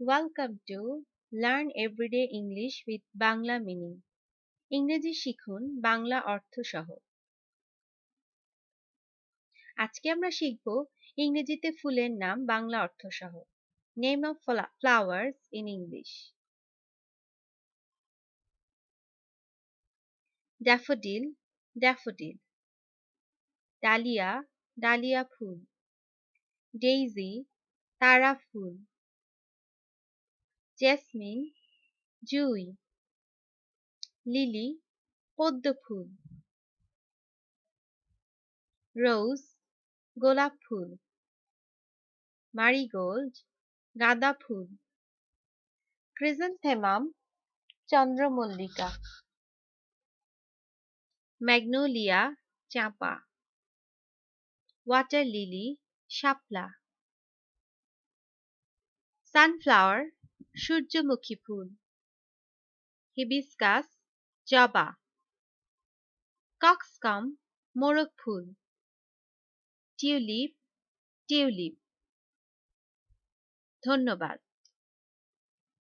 Welcome to learn everyday English with Bangla meaning ইংরেজি শিখুন, বাংলা অর্থ সহ আজকে আমরা শিখব ইংরেজিতে ফুলের নাম, বাংলা অর্থ সহ name of flowers in English daffodil daffodil dahlia dahlia full. Daisy তারা ফুল। জেসমিন, জুই, লিলি পদ্ম ফুল রোজ, গোলাপ ফুল, মারিগোল্ড, গাঁদা ফুল, ক্রিজেন্থেমাম, চন্দ্রমল্লিকা, ম্যাগনোলিয়া, চাঁপা ওয়াটার লিলি শাপলা, সানফ্লাওয়ার সূর্যমুখী ফুল। হিবিস্কাস জবা। কক্সকাম মোরগ ফুল। Tulip tulip. ধন্যবাদ।